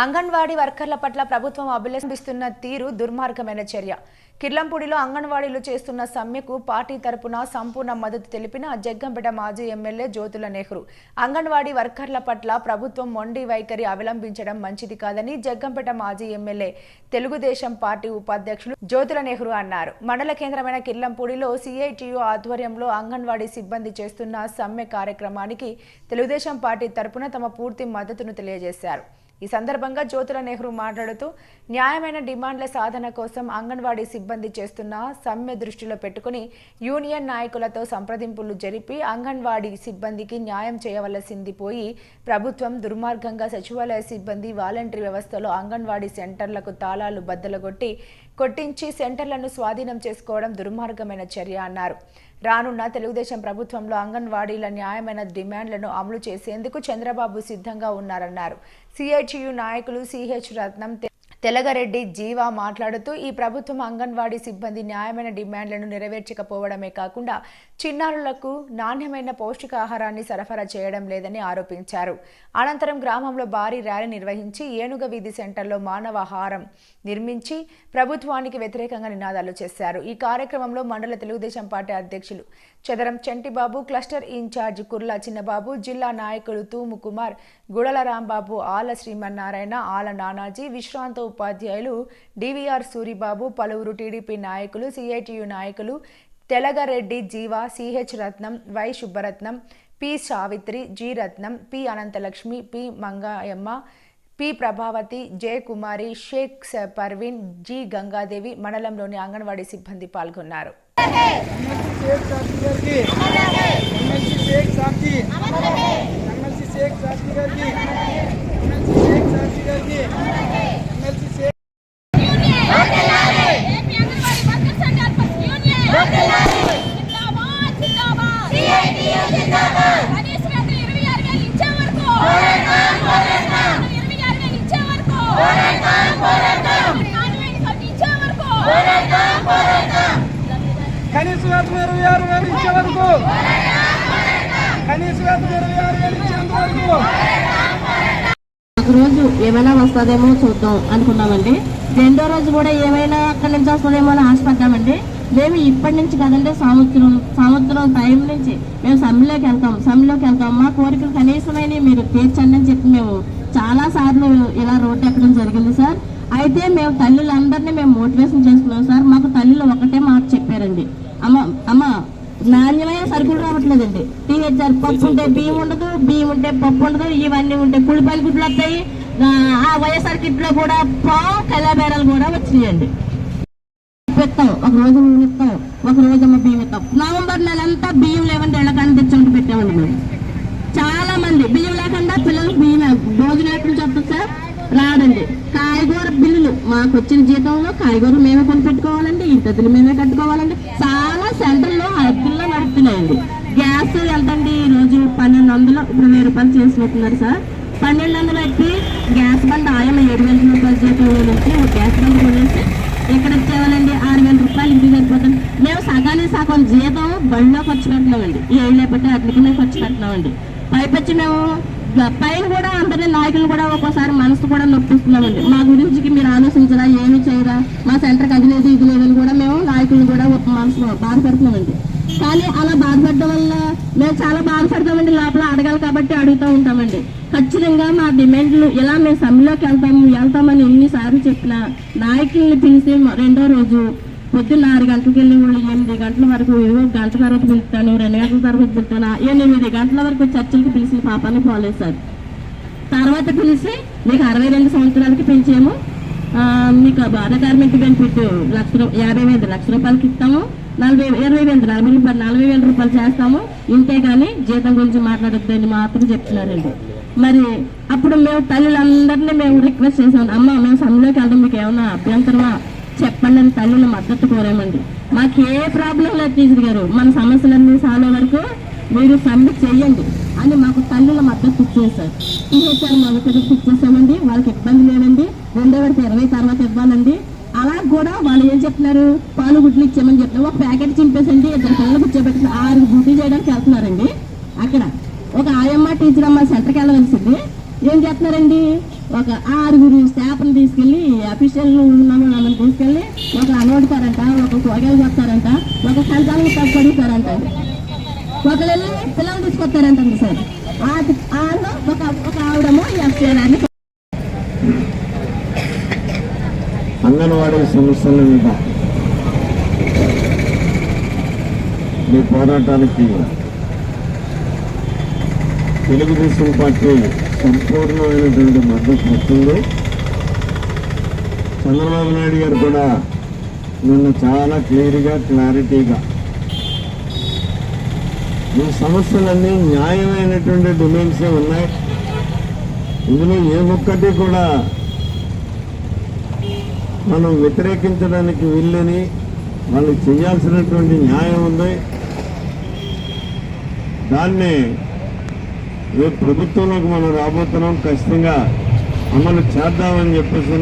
అంగన్వాడీ వర్కర్ల పట్ల ప్రభుత్వం అభిలషిస్తున్న తీరు దుర్మార్గమైన చర్య. కిర్లంపూడిలో అంగన్వాడీలు చేస్తున్న సమ్మెకు పార్టీ తరపున సంపూర్ణ మద్దతు తెలిపిన జగ్గంపేట మాజీ ఎమ్మెల్యే జ్యోతుల నెహ్రూ. అంగన్వాడీ వర్కర్ల పట్ల ప్రభుత్వం మొండి వైఖరి అవలంబించడం మంచిది కాదని జగ్గంపేట మాజీ ఎమ్మెల్యే తెలుగుదేశం పార్టీ ఉపాధ్యక్షులు జ్యోతుల నెహ్రూ అన్నారు. మండల కేంద్రమైన కిర్లంపూడిలో సిఐటియు ఆధ్వర్యంలో అంగన్వాడీ సిబ్బంది చేస్తున్న సమ్మె కార్యక్రమానికి తెలుగుదేశం పార్టీ తరపున తమ పూర్తి మద్దతును తెలియజేశారు. ఈ సందర్భంగా జ్యోతుల నెహ్రూ మాట్లాడుతూ న్యాయమైన డిమాండ్ల సాధన కోసం అంగన్వాడీ సిబ్బంది చేస్తున్న సమ్మె దృష్టిలో పెట్టుకుని యూనియన్ నాయకులతో సంప్రదింపులు జరిపి అంగన్వాడీ సిబ్బందికి న్యాయం చేయవలసింది పోయి ప్రభుత్వం దుర్మార్గంగా సచివాలయ సిబ్బంది వాలంటరీ వ్యవస్థలో అంగన్వాడీ సెంటర్లకు తాళాలు బద్దలగొట్టి కొట్టించి సెంటర్లను స్వాధీనం చేసుకోవడం దుర్మార్గమైన చర్య అన్నారు. రానున్న తెలుగుదేశం ప్రభుత్వంలో అంగన్వాడీల న్యాయమైన డిమాండ్లను అమలు చేసేందుకు చంద్రబాబు సిద్ధంగా ఉన్నారన్నారు. సిహెచ్యు నాయకులు సిహెచ్ రత్నం తె- తెలగరెడ్డి జీవా మాట్లాడుతూ ఈ ప్రభుత్వం అంగన్వాడీ సిబ్బంది న్యాయమైన డిమాండ్లను నెరవేర్చకపోవడమే కాకుండా చిన్నారులకు నాణ్యమైన పౌష్టికాహారాన్ని సరఫరా చేయడం లేదని ఆరోపించారు. అనంతరం గ్రామంలో భారీ ర్యాలీ నిర్వహించి ఏనుగ వీధి సెంటర్లో మానవాహారం నిర్మించి ప్రభుత్వానికి వ్యతిరేకంగా నినాదాలు చేశారు. ఈ కార్యక్రమంలో మండల తెలుగుదేశం పార్టీ అధ్యక్షులు చదరం చంటిబాబు క్లస్టర్ ఇన్ఛార్జ్ కుర్లా చిన్నబాబు జిల్లా నాయకులు తూము కుమార్ గుడల రాంబాబు ఆల శ్రీమన్నారాయణ ఆల నానాజీ విశ్రాంత ఉపాధ్యాయులు డివిఆర్ సూరిబాబు పలువురు టీడీపీ నాయకులు సిఐటియు నాయకులు Telagareddy Jeeva CH Ratnam Y Subbaratnam P Savitri G Ratnam P Anantalakshmi P Mangayamma P Prabhavati J Kumari Sheikh స- పర్వీన్ జి గంగాదేవి మండలంలోని అంగన్వాడీ సిబ్బంది పాల్గొన్నారు. शेख షేక్ సాక్షి గారికి ఎమ్మెల్సీ షేక్ సాక్షి గారికి ఎమ్మెల్సీ షేక్ కనీసం ఇరవై ఆరు వేలు ఇచ్చే కనీస వేతనం ఇరవై ఆరు వేలు ఇచ్చేంత వరకు రోజు ఏమైనా వస్తుందేమో చూద్దాం అనుకున్నామండి. రెండో రోజు కూడా ఏమైనా అక్కడి నుంచి వస్తుందేమో అని ఆశపడ్డామండి. మేము ఇప్పటి నుంచి కదంటే సంవత్సరం సంవత్సరం టైం నుంచి మేము సమ్మెలోకి వెళ్తాం సమ్మెలోకి వెళ్తాం. మా కోరికలు కనీసమైన మీరు తీర్చండి అని చెప్పి మేము చాలా సార్లు ఇలా రోడ్డు ఎక్కడం జరిగింది సార్. అయితే మేము తల్లులందరినీ మేము మోటివేషన్ చేసుకున్నాం సార్. మాకు తల్లులు ఒకటే మాట చెప్పారండి. అమ్మ అమ్మ నాణ్యమైన సరుకులు రావట్లేదండి. టీహెచ్ఆర్ పప్పు ఉంటే బియ్యం ఉండదు బియ్యం ఉంటే పప్పు ఉండదు ఇవన్నీ ఉంటే కుడిపల్లి గుడ్లు వస్తాయి. ఆ, ఆ వైఎస్ఆర్ కిట్లో కూడా పావు కళాబేరాలు కూడా వచ్చినాయండి. ఇస్తాం ఒక రోజు నూనె ఇస్తాం ఒక రోజు అమ్మ బియ్యం ఇస్తాం. నవంబర్ నెల అంతా బియ్యం లేవండి వెళ్ళకండి తెచ్చుకుంటూ పెట్టామండి మేము. చాలా మంది బియ్యం లేకుండా పిల్లలు బియ్యం భోజనం ఎక్కడి సార్. రాడండి కాయగూర బిల్లులు. మాకు వచ్చిన జీతంలో కాయగూర మేమే కొనిపెట్టుకోవాలండి ఇంటదులు మేమే కట్టుకోవాలండి. చాలా సెంటర్లో అద్దెల్లో నడుపుతున్నాయండి గ్యాస్ వెళ్తండి ఈరోజు రోజు పన్నెండు వందలు. ఇప్పుడు వెయ్యి రూపాయలు చేసుకుంటున్నారు సార్. పన్నెండు వందలు పెట్టి గ్యాస్ బండ్ ఆయన ఏడు వేల రూపాయల జీతంలో నుంచి ఒక గ్యాస్ బండ్ కొనేసి ఇక్కడ ఇచ్చేవాళ్ళండి. ఆరు వేల రూపాయలు ఇంటికి సరిపోతుంది. మేము సగానికి సగం జీతం బడిలో ఖర్చు పెడుతున్నామండి ఏళ్ళు లేకపోతే అట్లకి మేము ఖర్చు పెడుతున్నామండి పైపచ్చి మేము పైన కూడా అందరి నాయకులు కూడా ఒక్కోసారి మనసు కూడా నొప్పిస్తున్నామండి. మా గురించి మీరు ఆలోచించరా ఏమి చేయరా? మా సెంటర్కి అది లేదు ఇది లేదని కూడా మేము నాయకులను కూడా ఒక మనసు బాధపడుతున్నామండి. కానీ అలా బాధపడడం వల్ల మేము చాలా బాధపడతామండి. లోపల అడగాలి కాబట్టి అడుగుతూ ఉంటామండి. ఖచ్చితంగా మా డిమాండ్లు ఇలా మేము సమ్మెలోకి వెళ్తాము వెళ్తామని ఎన్నిసార్లు చెప్పినా నాయకుల్ని పిలిచి రెండో రోజు పొద్దున్న ఆరు గంటలకు వెళ్ళి వాళ్ళు ఎనిమిది గంటల వరకు ఏదో గంట తర్వాత పిలుస్తాను రెండు గంటల తర్వాత పిలుస్తాను. ఎనిమిది గంటల వరకు చర్చలకు పిలిచి పాపాన్ని ఫాలో సార్ తర్వాత పిలిచి మీకు అరవై రెండు సంవత్సరాలకి పెంచాము. మీకు బాధ కార్మిక బెనిఫిట్ లక్ష రూ- యాభై వేలు లక్ష రూపాయలకి ఇస్తాము. నలభై ఇరవై వేలు నలభై రూపాయలు నలభై వేల రూపాయలు చేస్తాము. ఇంతే కానీ జీతం గురించి మాట్లాడద్దని మాత్రం చెప్తున్నారండి. మరి అప్పుడు మేము తల్లులందరినీ మేము రిక్వెస్ట్ చేసాం అమ్మ మేము సమ్మెలోకి వెళ్దాం. మీకు ఏమైనా అభ్యంతరమా? చెప్పండి అని తల్లిని మద్దతు కోరామండి. మాకు ఏ ప్రాబ్లం లేదు టీచర్ గారు. మన సమస్యలన్నీ సాల్వ్ వరకు మీరు సబ్మిట్ చేయండి అని మాకు తల్లుల మద్దతు ఇచ్చేసారు టీహెచ్ఆర్ మొదటి ఇచ్చేసామండి వాళ్ళకి ఇబ్బంది లేదండి. రెండో విడత ఇరవై తర్వాత ఇవ్వాలండి. అలా కూడా వాళ్ళు ఏం చెప్తున్నారు? పాలు గుడ్లు ఇచ్చామని చెప్తున్నారు. ఒక ప్యాకెట్ చింపేసండి. ఇద్దరు పిల్లలు కూర్చోబెట్టి ఆరు గుడ్లు చేయడానికి వెళ్తున్నారండి. అక్కడ ఒక ఆయమ్మ టీచర్ అమ్మ సెంటర్కి వెళ్ళవలసింది. ఏం చేస్తున్నారండి ఒక ఆరుగురు స్టాఫ్ని తీసుకెళ్ళి అఫీషియల్ వాళ్ళని తీసుకెళ్ళి ఒక అనోడుతారంట ఒక పొగలు కొడతారంట ఒక సంతానం తప్పడుతారంట ఒకళ్ళు పిల్లలు తీసుకొస్తారంటండి సార్. ఆ- ఆలో ఒక ఒక ఆవిడము ఈ అని అంగన్వాడీ సమస్యల మీద మీ పోరాటానికి తెలుగుదేశం పార్టీ సంపూర్ణమైనటువంటి మద్దతు ఇస్తుంది చంద్రబాబు నాయుడు గారు కూడా నిన్న చాలా క్లియర్గా క్లారిటీగా ఈ సమస్యలన్నీ న్యాయమైనటువంటి డిమాండ్సే ఉన్నాయి. ఇందులో ఏ ఒక్కటి కూడా మనం వ్యతిరేకించడానికి వీళ్ళని వాళ్ళు చేయాల్సినటువంటి న్యాయం ఉంది. దాన్ని రేపు ప్రభుత్వంలోకి మనం రాబోతున్నాం ఖచ్చితంగా అమలు చేద్దామని చెప్పేసి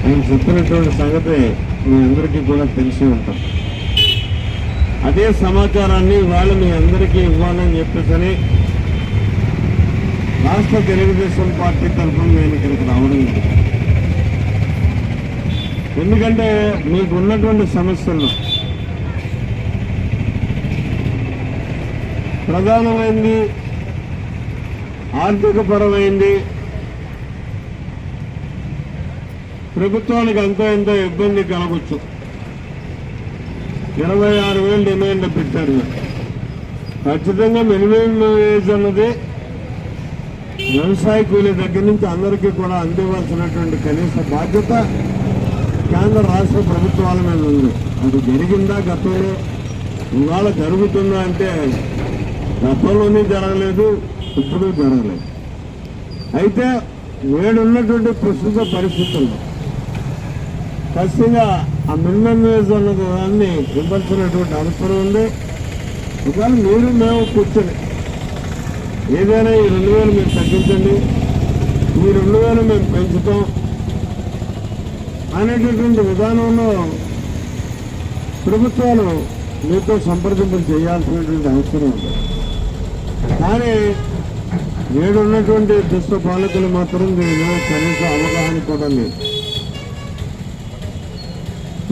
నేను చెప్పినటువంటి సంగతి మీ అందరికీ కూడా తెలిసి ఉంటాం అదే సమాచారాన్ని వాళ్ళు మీ అందరికీ ఇవ్వాలని చెప్పేసి రాష్ట్ర తెలుగుదేశం పార్టీ తరఫున నేను ఇక్కడికి రావడం ఎందుకంటే మీకు ఉన్నటువంటి సమస్యల్లో ప్రధానమైంది ఆర్థిక పరమైంది ప్రభుత్వానికి ఎంతో ఎంతో ఇబ్బంది కలగొచ్చు. ఇరవై ఆరు వేలు డిమాండ్ పెట్టారు. ఖచ్చితంగా మినిమం వేజ్ అన్నది వ్యవసాయ కూలీ దగ్గర నుంచి అందరికీ కూడా అందివలసినటువంటి కనీస బాధ్యత కేంద్ర రాష్ట్ర ప్రభుత్వాల మీద ఉంది. అది జరిగిందా గతంలో? ఇవాళ జరుగుతుందా అంటే గతంలోనే జరగలేదు. ఇప్పుడు జరగలేదు. అయితే నేడున్నటువంటి ప్రస్తుత పరిస్థితుల్లో ఖచ్చితంగా ఆ మినిమం వేజ్ అన్న దాన్ని ఇవ్వాల్సినటువంటి అవసరం ఉంది. ఒకవేళ మీరు మేము కూర్చొని ఏదైనా ఈ రెండు వేలు మీరు తగ్గించండి ఈ రెండు వేలు మేము పెంచుతాం అనేటటువంటి విధానంలో ప్రభుత్వాలు మీతో సంప్రదింపులు చేయాల్సినటువంటి అవసరం ఉంది. కానీ నేడున్నటువంటి దుష్ట పాలకులు మాత్రం దీని కనీస అవగాహన కూడా లేదు.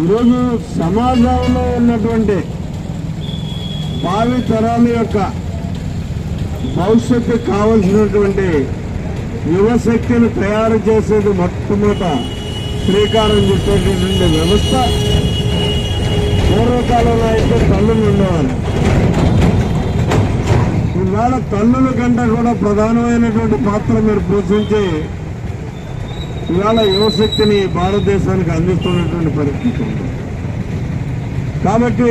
ఈరోజు సమాజంలో ఉన్నటువంటి భావి తరాల యొక్క భవిష్యత్తు కావలసినటువంటి యువశక్తిని తయారు చేసేది మొట్టమొదట శ్రీకారం చుట్టేటటువంటి వ్యవస్థ. పూర్వకాలంలో అయితే తల్లులు ఉండేవారు ఇవాళ తల్లుల కంటే కూడా ప్రధానమైనటువంటి పాత్ర మీరు పోషించి ఇవాళ యువశక్తిని భారతదేశానికి అందిస్తున్నటువంటి పరిస్థితి ఉంది. కాబట్టి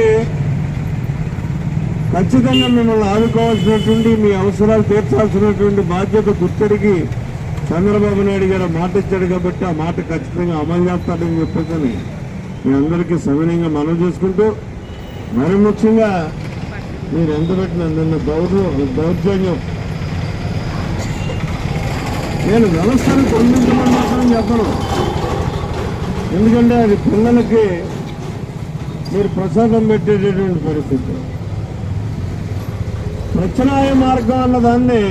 ఖచ్చితంగా మిమ్మల్ని ఆదుకోవాల్సినటువంటి మీ అవసరాలు తీర్చాల్సినటువంటి బాధ్యత గుర్తెరిగి చంద్రబాబు నాయుడు గారు మాట ఇచ్చాడు కాబట్టి ఆ మాట ఖచ్చితంగా అమలు చేస్తాడని చెప్పేసి మీ అందరికీ సవినయంగా మనం చేసుకుంటూ మరి ముఖ్యంగా మీరు ఎంత పెట్టిన నిన్న దౌర్య దౌర్జన్యం. నేను వ్యవస్థను పొందించమని మాత్రం చెప్పను. ఎందుకంటే అది పిల్లలకి మీరు ప్రసాదం పెట్టేటటువంటి పరిస్థితి. ప్రత్యనాయ మార్గం అన్నదాన్ని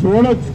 చూడొచ్చు.